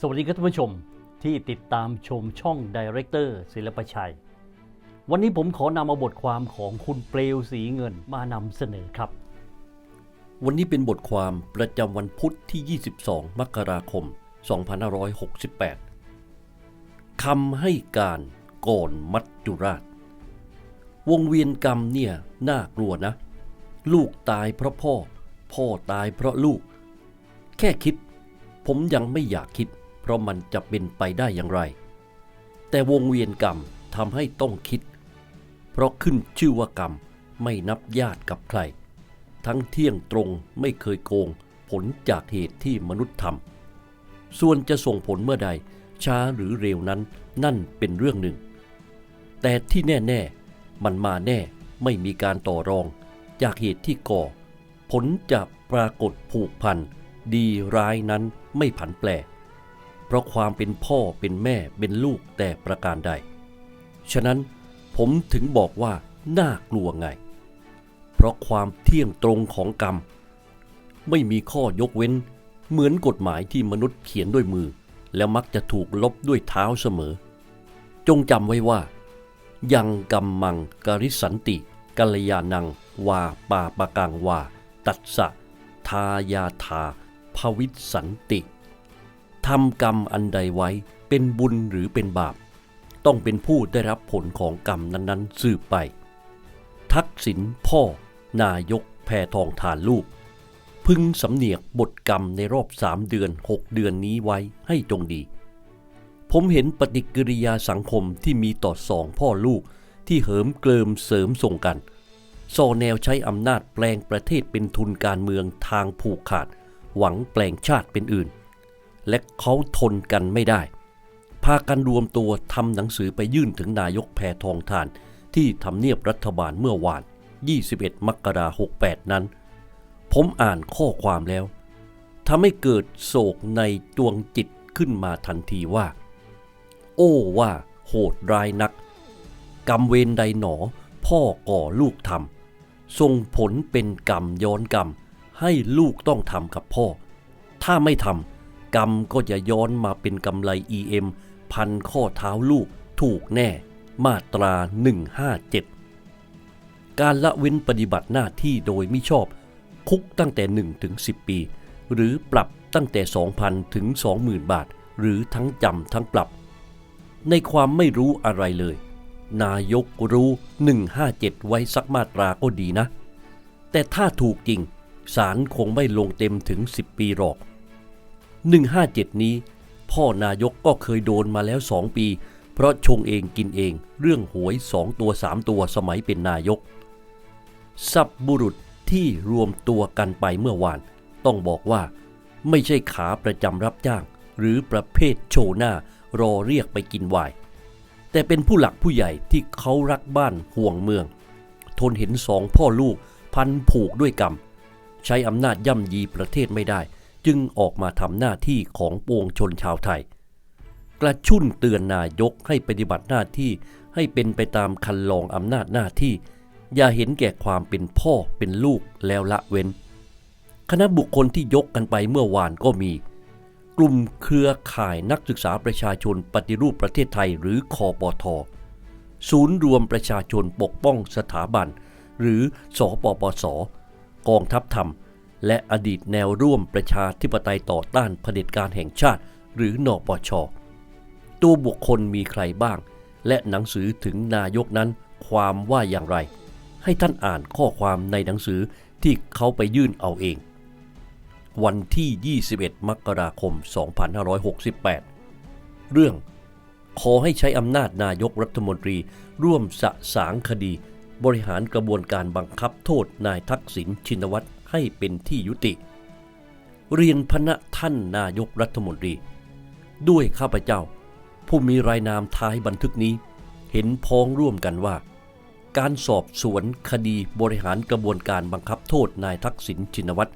สวัสดีครับท่านผู้ชมที่ติดตามชมช่องดีเรคเตอร์ศิลปชัย วันนี้ผมขอนำเอาบทความของคุณเปลวสีเงินมานำเสนอครับ วันนี้เป็นบทความประจำวันพุทธที่ 22 มกราคม 2568 คำให้การก่อนมัจจุราช วงเวียนกรรมเนี่ยน่ากลัวนะ ลูกตายเพราะพ่อ พ่อตายเพราะลูก แค่คิดผมยังไม่อยากคิด ราะมันจะเป็นไปได้อย่างไร แต่วงเวียนกรรมทำให้ต้องคิด เพราะขึ้นชื่อว่ากรรมไม่นับญาติกับใคร ทั้งเที่ยงตรงไม่เคยโกง ผลจากเหตุที่มนุษย์ทำส่วนจะส่งผลเมื่อใด ช้าหรือเร็วนั้นนั่นเป็นเรื่องหนึ่ง แต่ที่แน่ ๆ มันมาแน่ไม่มีการต่อรอง จากเหตุที่ก่อ ผลจะปรากฏผูกพัน ดีร้ายนั้นไม่ผันแปร เพราะความเป็นพ่อเป็นแม่เป็นลูกแต่ประการใด ฉะนั้นผมถึงบอกว่าน่ากลัวไง เพราะความเที่ยงตรงของกรรม ไม่มีข้อยกเว้น เหมือนกฎหมายที่มนุษย์เขียนด้วยมือ แล้วมักจะถูกลบด้วยเท้าเสมอ จงจำไว้ว่า ยังกัมมังกริสันติกัลยานังวาปาปะกังวา ตัสสะทายาทาภวิสันติ ทำกรรมอันใดไว้เป็นบุญหรือเป็นบาป ต้องเป็นผู้ได้รับผลของกรรมนั้นๆ สืบไป ทักษิณพ่อ นายกแพทองทานลูก พึงสำเนียกบทกรรมในรอบสามเดือนหกเดือนนี้ไว้ให้จงดี ผมเห็นปฏิกิริยาสังคมที่มีต่อสองพ่อลูกที่เหิมเกลิมเสริมส่งกันส่อแนวใช้อำนาจแปลงประเทศเป็นทุนการเมืองทางผูกขาด หวังแปลงชาติเป็นอื่น และเขาทนกันไม่ได้ พากันรวมตัวทำหนังสือไปยื่นถึงนายกแพทองทาน ที่ทำเนียบรัฐบาลเมื่อวาน 21 มกราคม 68 นั้น ผมอ่านข้อความแล้วทำให้เกิดโศกในดวงจิตขึ้นมาทันทีว่า โอ้ว่าโหดร้ายนัก กรรมเวรใดหนอ พ่อก่อลูกทำส่งผลเป็นกรรมย้อนกรรม ให้ลูกต้องทำกับพ่อ ถ้าไม่ทำ กรรมก็จะย้อนมาเป็นกำไร EM พันข้อเท้าลูกถูกแน่ มาตรา 157 การละเว้นปฏิบัติหน้าที่โดยมิชอบ คุกตั้งแต่ 1 ถึง 10 ปี หรือปรับตั้งแต่ 2,000 ถึง 20,000 บาท หรือทั้งจำทั้งปรับ ในความไม่รู้อะไรเลย นายกรู้ 157 ไว้สักมาตราก็ดีนะ แต่ถ้าถูกจริงศาลคงไม่ลงเต็มถึง 10 ปีหรอก 157 นี้ พ่อนายกก็เคยโดนมาแล้วสองปี เพราะชงเองกินเอง เรื่องหวยสองตัวสามตัวสมัยเป็นนายก สับบุรุษที่รวมตัวกันไปเมื่อวาน ต้องบอกว่า ไม่ใช่ขาประจำรับจ้าง หรือประเภทโชว์หน้ารอเรียกไปกินวายแต่เป็นผู้หลักผู้ใหญ่ที่เขารักบ้านห่วงเมือง ทนเห็นสองพ่อลูกพันผูกด้วยกรรม ใช้อำนาจย่ำยีประเทศไม่ได้ จึงออกมาทำหน้าที่ของปวงชนชาวไทย กระชุ่นเตือนนายกให้ปฏิบัติหน้าที่ให้เป็นไปตามคันลองอำนาจหน้าที่ อย่าเห็นแก่ความเป็นพ่อเป็นลูกแล้วละเว้น คณะบุคคลที่ยกกันไปเมื่อวานก็มี กลุ่มเครือข่ายนักศึกษาประชาชนปฏิรูปประเทศไทยหรือคอปทศูนย์รวมประชาชนปกป้องสถาบัน หรือสอปปส กองทัพธรรม และอดีตแนวร่วมประชาธิปไตยต่อต้านเผด็จการแห่งชาติ หรือนอปช ตัวบุคคลมีใครบ้าง และหนังสือถึงนายกนั้นความว่าอย่างไร ให้ท่านอ่านข้อความในหนังสือที่เขาไปยื่นเอาเอง วันที่ 21 มกราคม 2568 เรื่อง ขอให้ใช้อำนาจนายกรัฐมนตรี ร่วมสะสางคดี บริหารกระบวนการบังคับโทษนายทักษิณชินวัตร ให้เป็นที่ยุติ เรียนพระท่านนายกรัฐมนตรี ด้วยข้าพเจ้า ผู้มีรายนามท้ายบันทึกนี้ เห็นพ้องร่วมกันว่า การสอบสวนคดีบริหารกระบวนการบังคับโทษนายทักษิณชินวัตร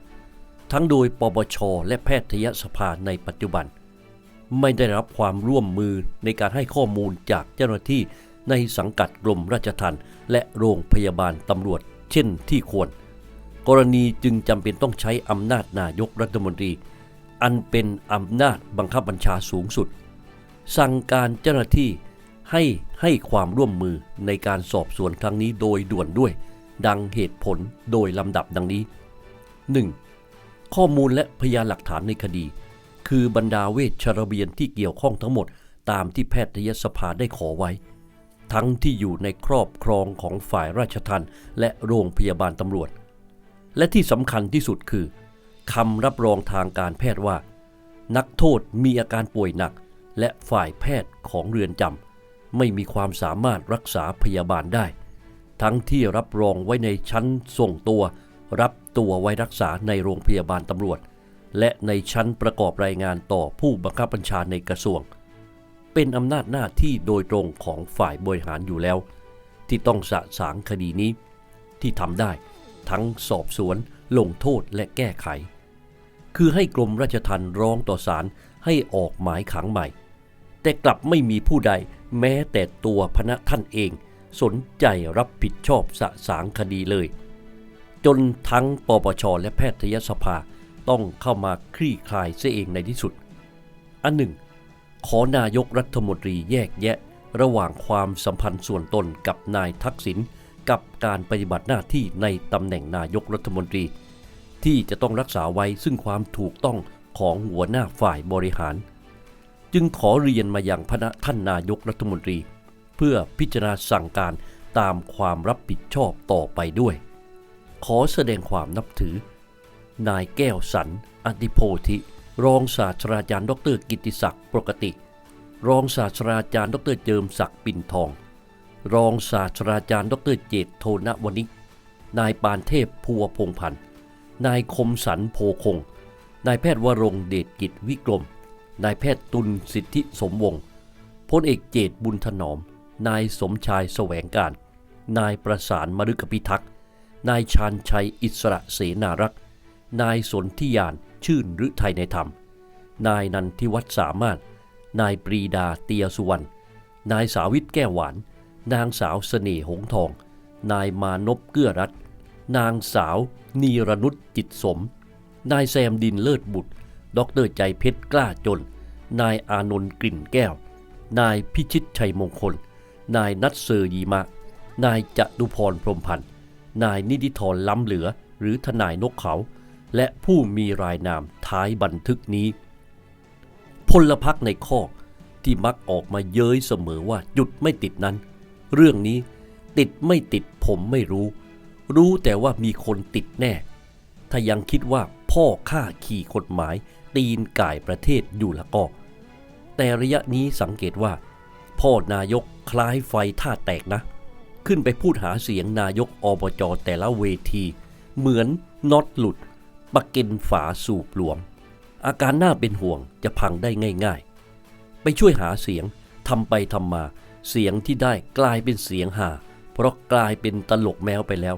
ทั้งโดยปปช และแพทยสภาในปัจจุบัน ไม่ได้รับความร่วมมือในการให้ข้อมูลจากเจ้าหน้าที่ในสังกัดกรมราชทัณฑ์และโรงพยาบาลตำรวจเช่นที่ควร กรณีจึงจำเป็นต้องใช้อำนาจนายกรัฐมนตรี อันเป็นอำนาจบังคับบัญชาสูงสุด สั่งการเจ้าหน้าที่ให้ให้ความร่วมมือในการสอบสวนครั้งนี้โดยด่วนด้วย ดังเหตุผลโดยลำดับดังนี้ 1. ข้อมูลและพยานหลักฐานในคดี คือบรรดาเวชระเบียนที่เกี่ยวข้องทั้งหมดตามที่แพทยสภาได้ขอไว้ ทั้งที่อยู่ในครอบครองของฝ่ายราชทัณฑ์และโรงพยาบาลตำรวจ และที่สำคัญที่สุดคือคำรับรองทางการแพทย์ว่า นักโทษมีอาการป่วยหนัก และฝ่ายแพทย์ของเรือนจำไม่มีความสามารถรักษาพยาบาลได้ ทั้งที่รับรองไว้ในชั้นส่งตัว รับตัวไว้รักษาในโรงพยาบาลตำรวจ และในชั้นประกอบรายงานต่อผู้บังคับบัญชาในกระทรวง เป็นอำนาจหน้าที่โดยตรงของฝ่ายบริหารอยู่แล้ว ที่ต้องสะสางคดีนี้ที่ทำได้ ทั้งสอบสวน ลงโทษและแก้ไข คือให้กรมราชทัณฑ์ร้องต่อศาลให้ออกหมายขังใหม่ แต่กลับไม่มีผู้ใดแม้แต่ตัวพระท่านเอง สนใจรับผิดชอบสะสางคดีเลย จนทั้งปปชและแพทยสภาต้องเข้ามาคลี่คลายเสียเองในที่สุด อันหนึ่ง ขอนายกรัฐมนตรีแยกแยะระหว่างความสัมพันธ์ส่วนตนกับนายทักษิณ กับการปฏิบัติหน้าที่ในตำแหน่งนายกรัฐมนตรี ที่จะต้องรักษาไว้ซึ่งความถูกต้องของหัวหน้าฝ่ายบริหาร จึงขอเรียนมาอย่างพระท่านนายกรัฐมนตรี เพื่อพิจารณาสั่งการตามความรับผิดชอบต่อไปด้วย ขอแสดงความนับถือ นายแก้วสันอติโพธิ รองศาสตราจารย์ดรกิติศักดิ์ปกติ รองศาสตราจารย์ดรเจิมศักดิ์ปิ่นทอง รองศาสตราจารย์ ดรเจตโทนวนิก นายปานเทพพัวพงพันธ์ นายคมสันโพคง นายแพทย์วรงเดชกิจวิกรม นายแพทย์ตุลสิทธิสมวงศ์พลเอกเจตบุญถนอม นายสมชายแสวงการ นายประสานมฤคพิทักษ์ นายชาญชัยอิสระเสนารักษ์ นายสนธิยานชื่นฤทัยในธรรม นายนันทิวัฒน์สามารถ นายปรีดาเตียสุวรรณ นายสาวิตแก้วหวาน นางสาวเสน่หงทอง นายมานพเกื้อรัตนางสาว นีรนุชจิตสม นายแซมดินเลิศบุตร ดรใจเพชรกล้าจน นายอานนท์กลิ่นแก้ว นายพิชิตชัยมงคล นายนัทเซอร์ยีมะ นายจตุพรพรมพันธ์ นายนิติธรล้ำเหลือ หรือทนายนกเขา และผู้มีรายนามท้ายบันทึกนี้ พลพักในข้อที่มักออกมาเย้ยเสมอว่าหยุดไม่ติดนั้น เรื่องนี้ติดไม่ติดผมไม่รู้ รู้แต่ว่ามีคนติดแน่ ถ้ายังคิดว่าพ่อข้าขี่กฎหมาย ตีนก่ายประเทศอยู่ละก็ แต่ระยะนี้สังเกตว่า พ่อนายกคล้ายไฟท่าแตกนะ ขึ้นไปพูดหาเสียงนายกอบจแต่ละเวที เหมือนน็อตหลุดปะเก็นฝาสูบหลวม อาการน่าเป็นห่วงจะพังได้ง่าย ๆ ไปช่วยหาเสียงทำไปทำมา เสียงที่ได้กลายเป็นเสียงหาเพราะกลายเป็นตลกแมวไปแล้ว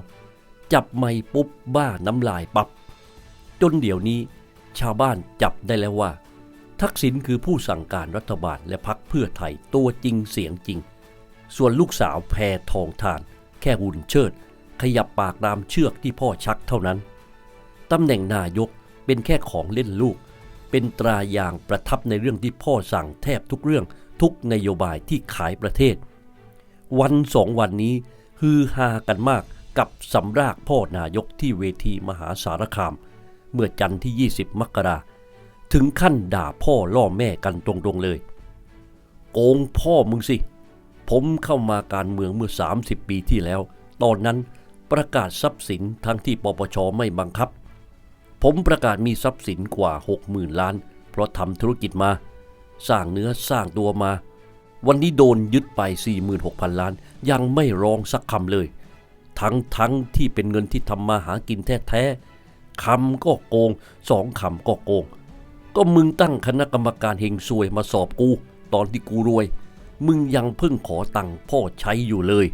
จับไม่ปุ๊บบ้าน้ำลายปับ๊บจนเดี๋ยวนี้ ชาวบ้านจับได้แล้วว่า ทักษิณคือผู้สั่งการรัฐบาลและพักเพื่อไทยตัวจริงเสียงจริง ส่วนลูกสาวแพทองทาน แค่หุ่นเชิด ขยับปากตามเชือกที่พ่อชักเท่านั้นตำแหน่งนายกเป็นแค่ของเล่นลูก เป็นตรายางประทับในเรื่องที่พ่อสั่งแทบทุกเรื่อง ทุกนโยบายที่ขายประเทศ วันสองวันนี้ฮือฮากันมากกับสำรากพ่อนายกที่เวทีมหาสารคาม เมื่อจันทร์ที่ 20 มกราถึงขั้นด่าพ่อล่อแม่กันตรงๆเลย โกงพ่อมึงสิ ผมเข้ามาการเมืองเมื่อ 30 ปีที่แล้ว ตอนนั้นประกาศทรัพย์สินทั้งที่ปปชไม่บังคับ ผมประกาศมีทรัพย์สินกว่า 60,000 ล้าน เพราะทำธุรกิจมา สร้างเนื้อสร้างตัวมา วันนี้โดนยึดไป 46,000 ล้าน ยังไม่ร้องสักคำเลย ทั้งทั้งที่เป็นเงินที่ทำมาหากินแท้ๆคำก็โกงสองคำก็โกง ก็มึงตั้งคณะกรรมการเฮงซวยมาสอบกู ตอนที่กูรวย มึงยังเพิ่งขอตังค์พ่อใช้อยู่เลย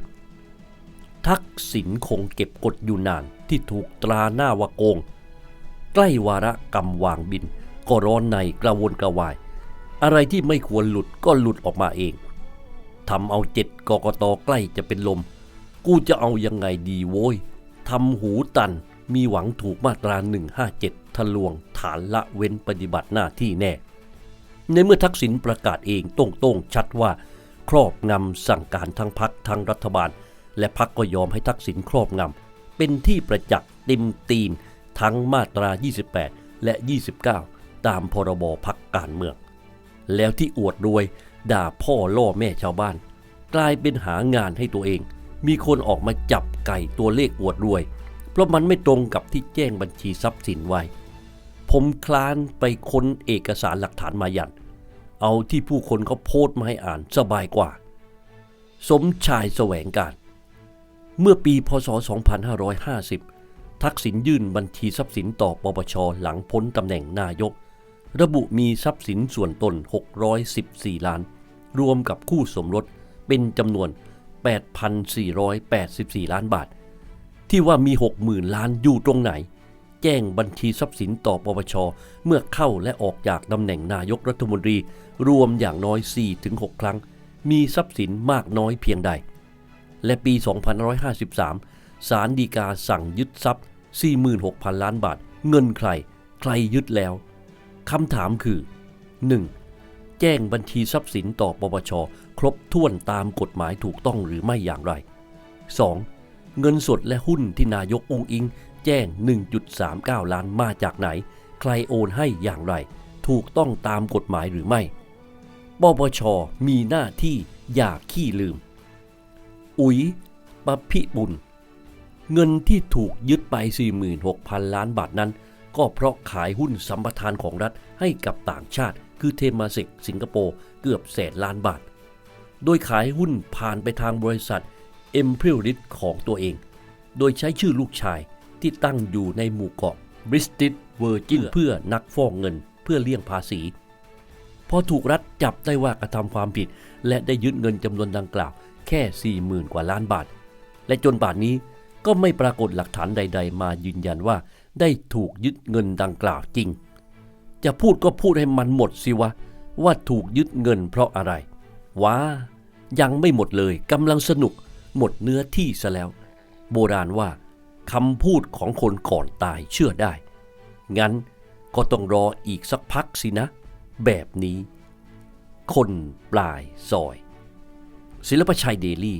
ทักษิณคงเก็บกดอยู่นานที่ถูกตราหน้าวาโกง ใกล้วาระกำวางบิน ก็ร้อนในกระวนกระวาย อะไรที่ไม่ควรหลุดก็หลุดออกมาเองทำเอาเจ็ดกกตใกล้จะเป็นลม กูจะเอายังไงดีโว้ยทำหูตันมีหวังถูกมาตรา 157 ทะลวงฐานละเว้นปฏิบัติหน้าที่แน่ ในเมื่อทักษิณประกาศเองตรงๆชัดว่า ครอบงำสั่งการทั้งพักทั้งรัฐบาล และพักก็ยอมให้ทักษิณครอบงำเป็นที่ประจักษ์เต็มตีนทั้งมาตรา 28 และ 29 ตามพรบพักการเมือง แล้วที่อวดรวย ด่าพ่อล่อแม่ชาวบ้าน กลายเป็นหางานให้ตัวเอง มีคนออกมาจับไก่ตัวเลขอวดรวย เพราะมันไม่ตรงกับที่แจ้งบัญชีทรัพย์สินไว้ ผมคลานไปค้นเอกสารหลักฐานมายัน เอาที่ผู้คนเขาโพสต์มาให้อ่านสบายกว่า สมชายแสวงการ เมื่อปีพศ 2550 ทักษิณยื่นบัญชีทรัพย์สินต่อปปชหลังพ้นตำแหน่งนายก ระบุมีทรัพย์สินส่วนตน 614 ล้าน รวมกับคู่สมรสเป็นจำนวน 8,484 ล้านบาท ที่ว่ามี 60,000 ล้านอยู่ตรงไหน แจ้งบัญชีทรัพย์สินต่อปปช เมื่อเข้าและออกจากตำแหน่งนายกรัฐมนตรี รวมอย่างน้อย 4-6 ครั้ง มีทรัพย์สินมากน้อยเพียงใด และปี 2553 ศาลฎีกาสั่งยึดทรัพย์ 46,000 ล้านบาท เงินใคร ใครยึดแล้ว คำถามคือ 1. แจ้งบัญชีทรัพย์สินต่อปปช ครบถ้วนตามกฎหมายถูกต้องหรือไม่อย่างไร 2. เงินสดและหุ้นที่นายกองอิง แจ้ง 1.39 ล้านมาจากไหน ใครโอนให้อย่างไร ถูกต้องตามกฎหมายหรือไม่ปปชมีหน้าที่อย่าขี้ลืม อุ๋ยปพิบุญ เงินที่ถูกยึดไป 46,000 ล้านบาทนั้น ก็เพราะขายหุ้นสัมปทานของรัฐให้กับต่างชาติ คือเทมาเซกสิงคโปร์เกือบแสนล้านบาท โดยขายหุ้นผ่านไปทางบริษัทเอ็มพริลริของตัวเอง โดยใช้ชื่อลูกชายที่ตั้งอยู่ในหมู่เกาะบริสติ v เวอร์จินเพื่อนักฟอกเงินเพื่อเลี่ยงภาษี พอถูกรัฐจับได้ว่ากระทำความผิด และได้ยึดเงินจำนวนดังกล่าว แค่ 40,000 กว่าล้านบาท และจนป่านนี้ ก็ไม่ปรากฏหลักฐานใด ๆ มายืนยันว่า ได้ถูกยึดเงินดังกล่าวจริง จะพูดก็พูดให้มันหมดสิวะ ว่าถูกยึดเงินเพราะอะไร ว้า ยังไม่หมดเลยกำลังสนุก หมดเนื้อที่ซะแล้ว โบราณว่าคำพูดของคนก่อนตายเชื่อได้ งั้นก็ต้องรออีกสักพักสินะ แบบนี้ คนปลายซอย ศิลปชัยเดลี่